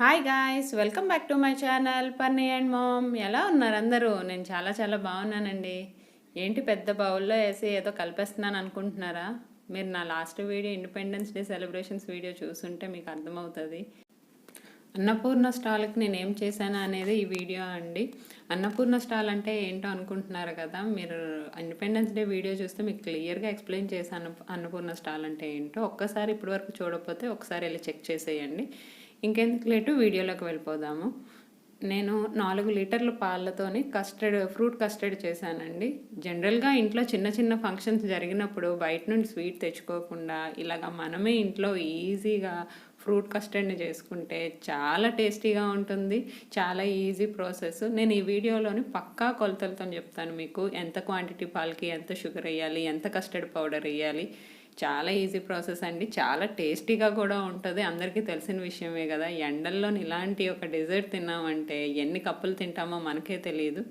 Hi guys welcome back to my channel Panni and mom ఎలా ఉన్నారు అందరూ? నేను చాలా చాలా బాగున్నానండి. ఏంటి పెద్ద బౌల్లో వేసి ఏదో కలిపేస్తున్నాను అనుకుంటున్నారా? మీరు నా last video independence day celebrations video చూసుంటే మీకు అర్థమవుతుంది. అన్నపూర్ణ స్టాల్కి నేను ఏం చేశాను అనేది ఈ వీడియో అండి. అన్నపూర్ణ స్టాల్ అంటే ఏంటో అనుకుంటున్నారు కదా? మీరు ఇండిపెండెన్స్ డే వీడియో చూస్తే మీకు క్లియర్గా ఎక్స్ప్లెయిన్ చేశాను అన్నపూర్ణ స్టాల్ అంటే ఏంటో ఒక్కసారి ఇప్పటివరకు చూడకపోతే ఒకసారి వెళ్ళి చెక్ చేసేయండి. ఇంకెందుకు లేటు వీడియోలోకి వెళ్ళిపోదాము. నేను నాలుగు లీటర్ల పాలతోని కస్టర్డ్ ఫ్రూట్ కస్టర్డ్ చేశానండి. జనరల్గా ఇంట్లో చిన్న చిన్న ఫంక్షన్స్ జరిగినప్పుడు బయట నుండి స్వీట్ తెచ్చుకోకుండా ఇలాగ మనమే ఇంట్లో ఈజీగా ఫ్రూట్ కస్టర్డ్ని చేసుకుంటే చాలా టేస్టీగా ఉంటుంది చాలా ఈజీ ప్రాసెస్. నేను ఈ వీడియోలోని పక్కా కొలతలతో చెప్తాను మీకు. ఎంత క్వాంటిటీ పాలకి ఎంత షుగర్ వేయాలి ఎంత కస్టర్డ్ పౌడర్ వేయాలి చాలా ఈజీ ప్రాసెస్ అండి. చాలా టేస్టీగా కూడా ఉంటుంది. అందరికీ తెలిసిన విషయమే కదా. ఎండల్లో ఇలాంటి ఒక డెజర్ట్ తిన్నామంటే ఎన్ని కప్పులు తింటామో మనకే తెలియదు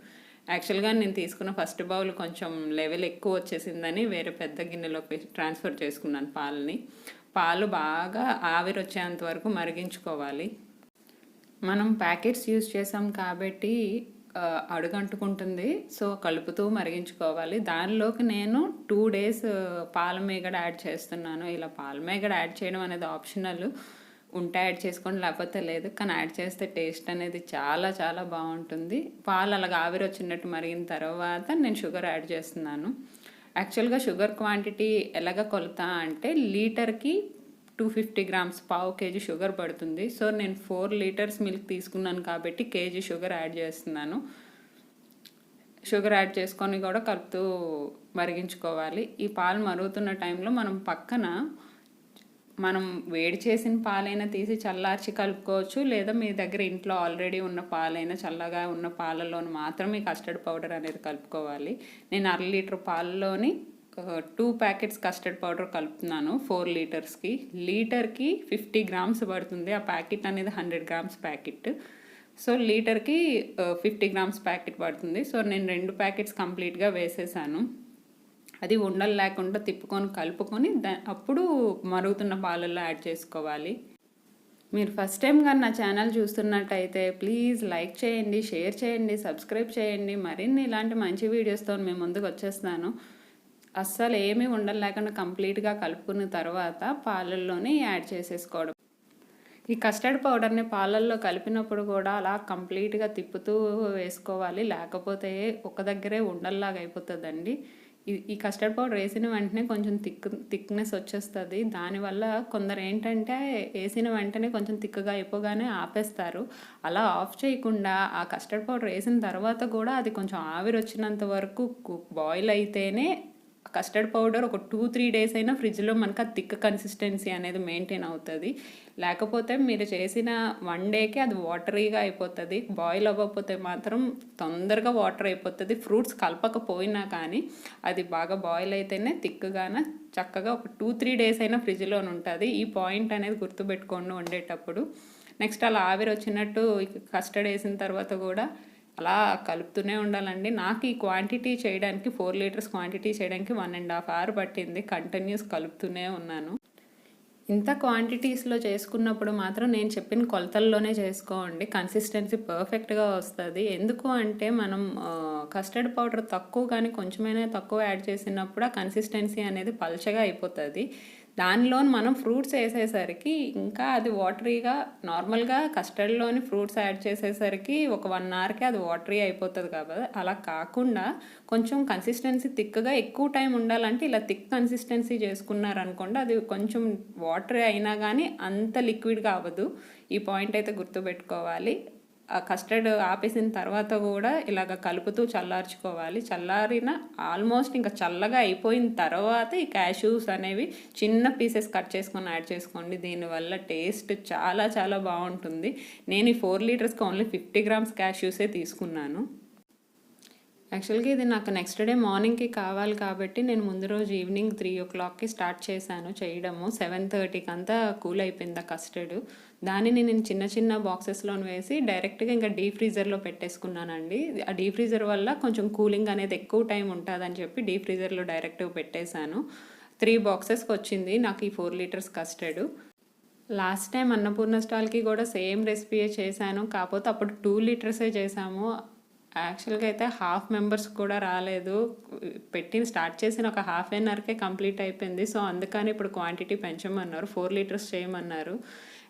యాక్చువల్గా నేను తీసుకున్న ఫస్ట్ బౌల్ కొంచెం లెవెల్ ఎక్కువ వచ్చేసిందని వేరే పెద్ద గిన్నెలోకి ట్రాన్స్ఫర్ చేసుకున్నాను పాలని. పాలు బాగా ఆవిరి వచ్చేంత వరకు మరిగించుకోవాలి. మనం ప్యాకెట్స్ యూజ్ చేసాం కాబట్టి అడుగంటుకుంటుంది. సో కలుపుతూ మరిగించుకోవాలి. దానిలోకి నేను టూ డేస్ పాల మేగడ యాడ్ చేస్తున్నాను. ఇలా పాల మేగడ యాడ్ చేయడం అనేది ఆప్షనల్. ఉంటే యాడ్ చేసుకోండి లేకపోతే లేదు. కానీ యాడ్ చేస్తే టేస్ట్ అనేది చాలా చాలా బాగుంటుంది. పాలు అలాగ ఆవిరి వచ్చినట్టు మరిగిన తర్వాత నేను షుగర్ యాడ్ చేస్తున్నాను. యాక్చువల్గా షుగర్ క్వాంటిటీ ఎలాగ కొలుతా అంటే లీటర్కి టూ ఫిఫ్టీ గ్రామ్స్ పావు కేజీ షుగర్ పడుతుంది. సో నేను ఫోర్ లీటర్స్ మిల్క్ తీసుకున్నాను కాబట్టి కేజీ షుగర్ యాడ్ చేస్తున్నాను. షుగర్ యాడ్ చేసుకొని కూడా కలుపుతూ మరిగించుకోవాలి. ఈ పాలు మరుగుతున్న టైంలో మనం పక్కన మనం వేడి చేసిన పాలైనా తీసి చల్లార్చి కలుపుకోవచ్చు. లేదా మీ దగ్గర ఇంట్లో ఆల్రెడీ ఉన్న పాలైనా చల్లగా ఉన్న పాలలోని మాత్రమే కస్టర్డ్ పౌడర్ అనేది కలుపుకోవాలి. నేను అర లీటర్ పాలలోని టూ ప్యాకెట్స్ కస్టర్డ్ పౌడర్ కలుపుతున్నాను ఫోర్ లీటర్స్కి. లీటర్కి ఫిఫ్టీ గ్రామ్స్ పడుతుంది. ఆ ప్యాకెట్ అనేది హండ్రెడ్ గ్రామ్స్ ప్యాకెట్. సో లీటర్కి ఫిఫ్టీ గ్రామ్స్ ప్యాకెట్ పడుతుంది. సో నేను రెండు ప్యాకెట్స్ కంప్లీట్గా వేసేసాను. అది ఉండలు లేకుండా తిప్పుకొని కలుపుకొని దా అప్పుడు మరుగుతున్న పాలల్లో యాడ్ చేసుకోవాలి. మీరు ఫస్ట్ టైం కానీ నా ఛానల్ చూస్తున్నట్టయితే ప్లీజ్ లైక్ చేయండి షేర్ చేయండి సబ్స్క్రైబ్ చేయండి. మరిన్ని ఇలాంటి మంచి వీడియోస్తో మేము ముందుకు వచ్చేస్తాను. అస్సలు ఏమీ ఉండలేకుండా కంప్లీట్గా కలుపుకున్న తర్వాత పాలల్లోనే యాడ్ చేసేసుకోవడం. ఈ కస్టర్డ్ పౌడర్ని పాలల్లో కలిపినప్పుడు కూడా అలా కంప్లీట్గా తిప్పుతూ వేసుకోవాలి. లేకపోతే ఒక దగ్గరే ఉండల్లాగా అయిపోతుందండి. ఈ- ఈ కస్టర్డ్ పౌడర్ వేసిన వెంటనే కొంచెం థిక్ థిక్నెస్ వచ్చేస్తుంది. దానివల్ల కొందరు ఏంటంటే వేసిన వెంటనే కొంచెం థిక్గా అయిపోగానే ఆపేస్తారు. అలా ఆఫ్ చేయకుండా ఆ కస్టర్డ్ పౌడర్ వేసిన తర్వాత కూడా అది కొంచెం ఆవిరి వచ్చినంత వరకు బాయిల్ అయితేనే కస్టర్డ్ పౌడర్ ఒక టూ త్రీ డేస్ అయినా ఫ్రిడ్జ్లో మనకు ఆ థిక్ కన్సిస్టెన్సీ అనేది మెయింటైన్ అవుతుంది. లేకపోతే మీరు చేసిన వన్ డేకి అది వాటరీగా అయిపోతుంది. బాయిల్ అవ్వకపోతే మాత్రం తొందరగా వాటర్ అయిపోతుంది. ఫ్రూట్స్ కలపకపోయినా కానీ అది బాగా బాయిల్ అయితేనే థిక్గాన చక్కగా ఒక టూ త్రీ డేస్ అయినా ఫ్రిడ్జ్లోనే ఉంటుంది. ఈ పాయింట్ అనేది గుర్తుపెట్టుకోండి వండేటప్పుడు. నెక్స్ట్ అలా ఆవిరి వచ్చినట్టు కస్టర్డ్ వేసిన తర్వాత కూడా అలా కలుపుతూనే ఉండాలండి. నాకు ఈ క్వాంటిటీ చేయడానికి ఫోర్ లీటర్స్ క్వాంటిటీ చేయడానికి వన్ అండ్ హాఫ్ అవర్ పట్టింది. కంటిన్యూస్ కలుపుతూనే ఉన్నాను. ఇంత క్వాంటిటీస్లో చేసుకున్నప్పుడు మాత్రం నేను చెప్పిన కొలతల్లోనే చేసుకోండి. కన్సిస్టెన్సీ పర్ఫెక్ట్గా వస్తుంది. ఎందుకు అంటే మనం కస్టర్డ్ పౌడర్ తక్కువ కానీ కొంచెమైనా తక్కువ యాడ్ చేసినప్పుడు ఆ కన్సిస్టెన్సీ అనేది పల్చగా అయిపోతుంది. దానిలో మనం ఫ్రూట్స్ వేసేసరికి ఇంకా అది వాటరీగా నార్మల్గా కస్టర్డ్లోని ఫ్రూట్స్ యాడ్ చేసేసరికి ఒక వన్ అవర్కి అది వాటరీ అయిపోతుంది కాబట్టి అలా కాకుండా కొంచెం కన్సిస్టెన్సీ థిక్గా ఎక్కువ టైం ఉండాలంటే ఇలా థిక్ కన్సిస్టెన్సీ చేసుకున్నారనుకోండి అది కొంచెం వాటరీ అయినా కానీ అంత లిక్విడ్గా అవ్వదు ఈ పాయింట్ అయితే గుర్తుపెట్టుకోవాలి. ఆ కస్టర్డ్ ఆపేసిన తర్వాత కూడా ఇలాగ కలుపుతూ చల్లార్చుకోవాలి. చల్లారిన ఆల్మోస్ట్ ఇంకా చల్లగా అయిపోయిన తర్వాత ఈ క్యాష్యూస్ అనేవి చిన్న పీసెస్ కట్ చేసుకొని యాడ్ చేసుకోండి. దీనివల్ల టేస్ట్ చాలా చాలా బాగుంటుంది. నేను ఈ ఫోర్ లీటర్స్కి ఓన్లీ ఫిఫ్టీ గ్రామ్స్ క్యాష్యూసే తీసుకున్నాను. యాక్చువల్గా ఇది నాకు నెక్స్ట్ డే మార్నింగ్కి కావాలి కాబట్టి నేను ముందు రోజు ఈవినింగ్ త్రీ ఓ క్లాక్కి స్టార్ట్ చేశాను చేయడము. సెవెన్ థర్టీకి అంతా కూల్ అయిపోయింది ఆ కస్టర్డ్. దానిని నేను చిన్న చిన్న బాక్సెస్లో వేసి డైరెక్ట్గా ఇంకా డీ ఫ్రీజర్లో పెట్టేసుకున్నానండి. ఆ డీ ఫ్రీజర్ వల్ల కొంచెం కూలింగ్ అనేది ఎక్కువ టైం ఉంటుందని చెప్పి డీ ఫ్రీజర్లో డైరెక్ట్గా పెట్టేశాను. త్రీ బాక్సెస్కి వచ్చింది నాకు ఈ four litres custard. Last time Annapurna స్టాల్కి కూడా సేమ్ రెసిపీయే చేశాను. కాకపోతే అప్పుడు టూ లీటర్సే చేశాము. యాక్చువల్గా అయితే హాఫ్ మెంబర్స్ కూడా రాలేదు. పెట్టి స్టార్ట్ చేసిన ఒక హాఫ్ ఎన్ అవర్కే కంప్లీట్ అయిపోయింది. సో అందుకని ఇప్పుడు క్వాంటిటీ పెంచమన్నారు. ఫోర్ లీటర్స్ చేయమన్నారు.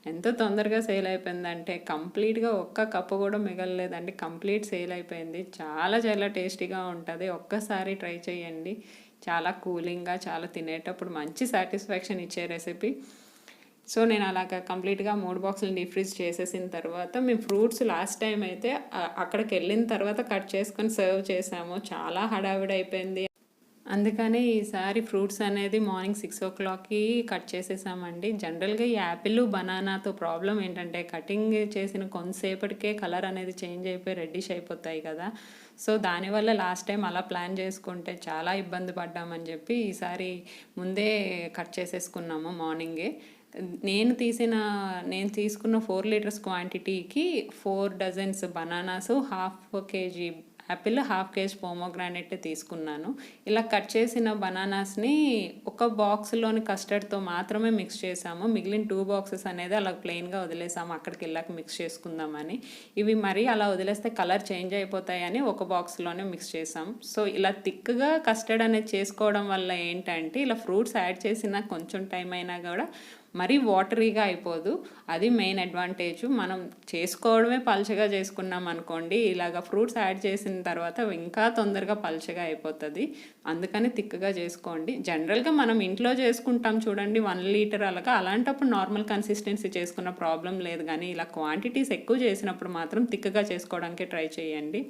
ఎంత తొందరగా సేల్ అయిపోయిందంటే కంప్లీట్గా ఒక్క కప్పు కూడా మిగలలేదండి. కంప్లీట్ సేల్ అయిపోయింది. చాలా చాలా టేస్టీగా ఉంటుంది. ఒక్కసారి ట్రై చేయండి. చాలా కూలింగ్గా చాలా తినేటప్పుడు మంచి సాటిస్ఫాక్షన్ ఇచ్చే రెసిపీ సో నేను అలాగ కంప్లీట్గా మూడు బాక్సులు డిఫ్రీజ్ చేసేసిన తర్వాత మేము ఫ్రూట్స్ లాస్ట్ టైం అయితే అక్కడికి వెళ్ళిన తర్వాత కట్ చేసుకొని సర్వ్ చేసాము. చాలా హడావిడి అయిపోయింది. అందుకని ఈసారి ఫ్రూట్స్ అనేది మార్నింగ్ సిక్స్ ఓ క్లాక్కి కట్ చేసేసామండి. జనరల్గా ఈ యాపిల్ బనానాతో ప్రాబ్లం ఏంటంటే కటింగ్ చేసిన కొంతసేపటికే కలర్ అనేది చేంజ్ అయిపోయి రెడ్డిష్ అయిపోతాయి కదా. సో దానివల్ల లాస్ట్ టైం అలా ప్లాన్ చేసుకుంటే చాలా ఇబ్బంది పడ్డామని చెప్పి ఈసారి ముందే కట్ చేసేసుకున్నాము మార్నింగే. నేను తీసిన నేను తీసుకున్న ఫోర్ లీటర్స్ క్వాంటిటీకి four dozens bananas half KG apple half KG pomegranate తీసుకున్నాను. ఇలా కట్ చేసిన బనానాస్ని ఒక బాక్స్లోని కస్టర్డ్తో మాత్రమే మిక్స్ చేసాము మిగిలిన టూ బాక్సెస్ అనేది అలా ప్లెయిన్గా వదిలేసాము. అక్కడికి వెళ్ళాక మిక్స్ చేసుకుందామని. ఇవి మరీ అలా వదిలేస్తే కలర్ చేంజ్ అయిపోతాయని ఒక బాక్స్లోనే మిక్స్ చేసాం సో ఇలా థిక్గా కస్టర్డ్ అనేది చేసుకోవడం వల్ల ఏంటంటే ఇలా ఫ్రూట్స్ యాడ్ చేసిన కొంచెం టైం అయినా కూడా మరీ వాటరీగా అయిపోదు. అది మెయిన్ అడ్వాంటేజ్. మనం చేసుకోవడమే పల్చగా చేసుకున్నాం అనుకోండి ఇలాగ ఫ్రూట్స్ యాడ్ చేసిన తర్వాత ఇంకా తొందరగా పల్చగా అయిపోతుంది. అందుకని తిక్కగా చేసుకోండి. జనరల్గా మనం ఇంట్లో చేసుకుంటాం చూడండి వన్ లీటర్ అలాగా అలాంటప్పుడు నార్మల్ కన్సిస్టెన్సీ చేసుకున్న ప్రాబ్లం లేదు. కానీ ఇలా క్వాంటిటీస్ ఎక్కువ చేసినప్పుడు మాత్రం తిక్కగా చేసుకోవడానికి ట్రై చేయండి.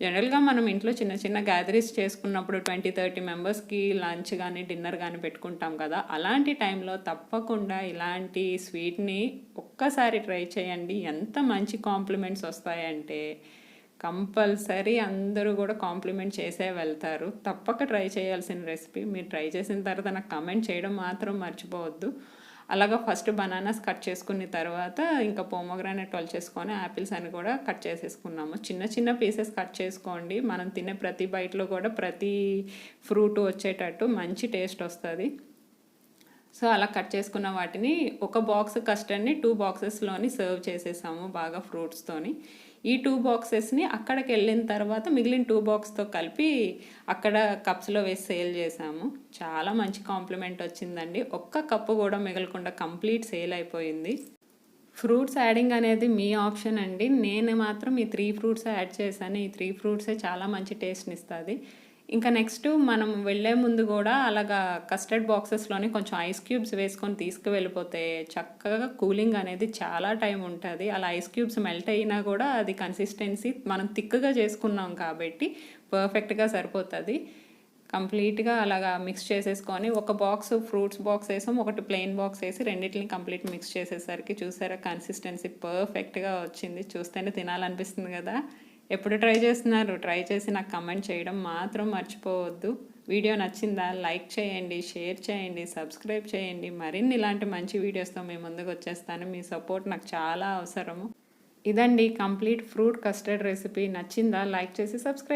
జనరల్గా మనం ఇంట్లో చిన్న చిన్న గ్యాదరీస్ చేసుకున్నప్పుడు ట్వంటీ థర్టీ మెంబర్స్కి లంచ్ కానీ డిన్నర్ కానీ పెట్టుకుంటాం కదా. అలాంటి టైంలో తప్పకుండా ఇలాంటి స్వీట్ని ఒక్కసారి ట్రై చేయండి. ఎంత మంచి కాంప్లిమెంట్స్ వస్తాయంటే కంపల్సరీ అందరూ కూడా కాంప్లిమెంట్ చేసే వెళ్తారు. తప్పక ట్రై చేయాల్సిన రెసిపీ మీరు ట్రై చేసిన తర్వాత నాకు కమెంట్ చేయడం మాత్రం మర్చిపోవద్దు. అలాగా ఫస్ట్ బనానాస్ కట్ చేసుకున్న తర్వాత ఇంకా పోమోగ్రానైట్ చేసుకొని యాపిల్స్ అని కూడా కట్ చేసేసుకున్నాము. చిన్న చిన్న పీసెస్ కట్ చేసుకోండి. మనం తినే ప్రతి బయటలో కూడా ప్రతి ఫ్రూట్ వచ్చేటట్టు మంచి టేస్ట్ వస్తుంది. సో అలా కట్ చేసుకున్న వాటిని ఒక బాక్స్ కస్టర్డ్ని టూ బాక్సెస్లోని సర్వ్ చేసేసాము బాగా ఫ్రూట్స్తోని. ఈ టూ బాక్సెస్ని అక్కడికి వెళ్ళిన తర్వాత మిగిలిన టూ బాక్స్తో కలిపి అక్కడ కప్స్లో వేసి సేల్ చేసాము. చాలా మంచి కాంప్లిమెంట్ వచ్చిందండి. ఒక్క కప్పు కూడా మిగలకుండా కంప్లీట్ సేల్ అయిపోయింది. ఫ్రూట్స్ యాడింగ్ అనేది మీ ఆప్షన్ అండి. నేను మాత్రం ఈ త్రీ ఫ్రూట్స్ యాడ్ చేశాను. ఈ త్రీ ఫ్రూట్సే చాలా మంచి టేస్ట్ని ఇస్తుంది ఇంకా నెక్స్ట్ మనం వెళ్ళే ముందు కూడా అలాగా కస్టర్డ్ బాక్సెస్లోని కొంచెం ఐస్ క్యూబ్స్ వేసుకొని తీసుకువెళ్ళిపోతే చక్కగా కూలింగ్ అనేది చాలా టైం ఉంటుంది. అలా ఐస్ క్యూబ్స్ మెల్ట్ అయినా కూడా అది కన్సిస్టెన్సీ మనం థిక్గా చేసుకున్నాం కాబట్టి పర్ఫెక్ట్గా సరిపోతుంది. కంప్లీట్గా అలాగా మిక్స్ చేసేసుకొని ఒక బాక్స్ ఫ్రూట్స్ బాక్స్ వేసాం ఒకటి ప్లెయిన్ బాక్స్ వేసి రెండింటిని కంప్లీట్ మిక్స్ చేసేసరికి చూసారా కన్సిస్టెన్సీ పర్ఫెక్ట్గా వచ్చింది. చూస్తేనే తినాలనిపిస్తుంది కదా. ఎప్పుడు ట్రై చేస్తున్నారు? ట్రై చేసి నాకు కమెంట్ చేయడం మాత్రం మర్చిపోవద్దు. వీడియో నచ్చిందా? లైక్ చేయండి షేర్ చేయండి సబ్స్క్రైబ్ చేయండి. మరిన్ని ఇలాంటి మంచి వీడియోస్తో మీ ముందుకు వచ్చేస్తాను. మీ సపోర్ట్ నాకు చాలా అవసరము. ఇదండి కంప్లీట్ ఫ్రూట్ కస్టర్డ్ రెసిపీ. నచ్చిందా? లైక్ చేసి సబ్స్క్రైబ్